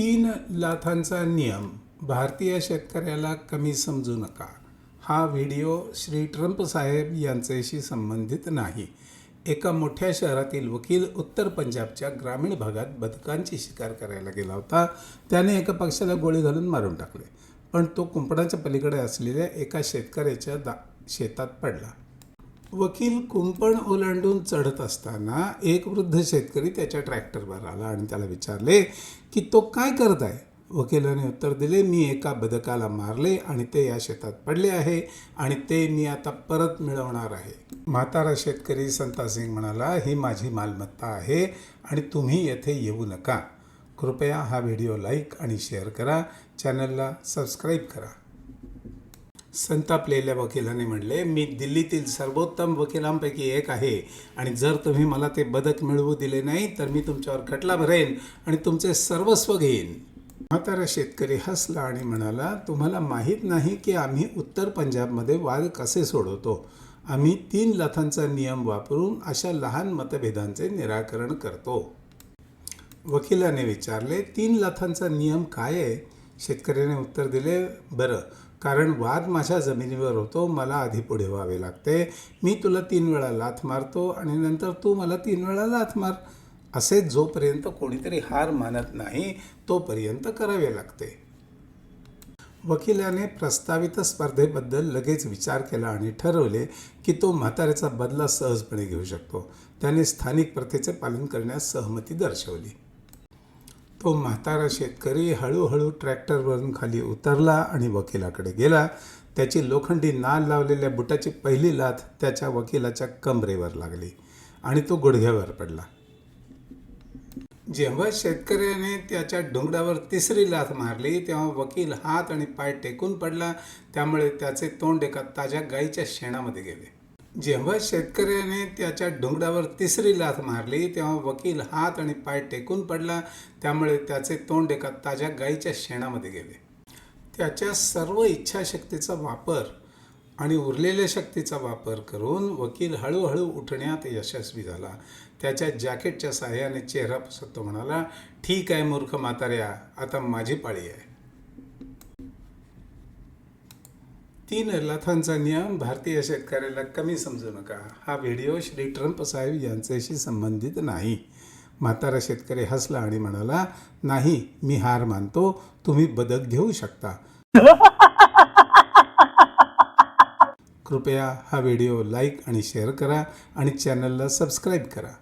तीन लाथांचा नियम भारतीय शेतकऱ्याला कमी समजू नका. हा व्हिडिओ श्री ट्रम्प साहेब यांच्याशी संबंधित नाही. एका मोठ्या शहरातील वकील उत्तर पंजाबच्या ग्रामीण भागात बदकांची शिकार करायला गेला होता. त्याने एका पक्षाला गोळी घालून मारून टाकले. पण तो कुंपणाच्या पलीकडे असलेल्या एका शेतकऱ्याच्या दा शेतात पडला. वकील कुंपण ओलांडून चढत असताना एक वृद्ध शेतकरी त्याच्या ट्रॅक्टरवर आला आणि त्याला विचारले की तो काय करत आहे? वकिलाने उत्तर दिले मी एका बदकाला मारले आणि ते या शेतात पडले आहे आणि ते मी आता परत मिळवणार आहे. म्हातारा शेतकरी संतासिंग म्हणाला ही माझी मालमत्ता आहे आणि तुम्ही येथे येऊ नका. कृपया हा व्हिडिओ लाईक आणि शेअर करा. चॅनलला सबस्क्राईब करा. संतापलेल्या वकिलाने म्हणले मी दिल्लीतील सर्वोत्तम वकिलांपैकी एक आहे आणि जर तुम्ही मला ते बदक मिळवू दिले नाही तर मी तुमच्यावर खटला भरेन आणि तुमचे सर्वस्व घेईन. म्हातारा शेतकरी हसला आणि म्हणाला तुम्हाला माहीत नाही की आम्ही उत्तर पंजाबमध्ये वाद कसे सोडवतो? आम्ही तीन लथांचा नियम वापरून अशा लहान मतभेदांचे निराकरण करतो. वकिलाने विचारले तीन लाथांचा नियम काय आहे? शेतकऱ्याने उत्तर दिले बरं कारण वाद माझ्या जमिनीवर होतो मला आधी पुढे व्हावे लागते. मी तुला तीन वेळा लाथ मारतो आणि नंतर तू मला तीन वेळा लाथ मार. असे जोपर्यंत कोणीतरी हार मानत नाही तोपर्यंत करावे लागते. वकिलाने प्रस्तावित स्पर्धेबद्दल लगेच विचार केला आणि ठरवले की तो म्हाताऱ्याचा बदला सहजपणे घेऊ शकतो. त्याने स्थानिक प्रथेचे पालन करण्यास सहमती दर्शवली. तो म्हातारा शेतकरी हळूहळू ट्रॅक्टरवरून खाली उतरला आणि वकिलाकडे गेला. त्याची लोखंडी नाल लावलेल्या बुटाची पहिली लाथ त्याच्या वकिलाच्या कमरेवर लागली आणि तो गुडघ्यावर पडला. जेव्हा शेतकऱ्याने त्याच्या डोंगरावर तिसरी लाथ मारली तेव्हा वकील हात आणि पाय टेकून पडला. त्यामुळे त्याचे तोंड एका ताज्या गाईच्या शेणामध्ये गेले. जेव्हा शेतकऱ्याने त्याच्या डोंगरावर तिसरी लाथ मारली तेव्हा वकील हात आणि पाय टेकून पडला. त्यामुळे त्याचे तोंड एका ताज्या गाईच्या शेणामध्ये गेले. त्याच्या सर्व इच्छाशक्तीचा वापर आणि उरलेल्या शक्तीचा वापर करून वकील हळूहळू उठण्यात यशस्वी झाला. त्याच्या जॅकेटच्या सहाय्याने चेहरा पुसत तो म्हणाला ठीक आहे मूर्ख म्हाताऱ्या आता माझी पाळी आहे. तीन लाथांचा नियम भारतीय शेतकऱ्याला कमी समजू नका. हा व्हिडिओ श्री ट्रम्प साहेब यांच्याशी संबंधित नाही. म्हातारा शेतकरी हसला आणि म्हणाला नाही मी हार मानतो. तुम्ही बदक घेऊ शकता. कृपया हा व्हिडिओ लाईक आणि शेअर करा आणि चॅनलला सबस्क्राईब करा.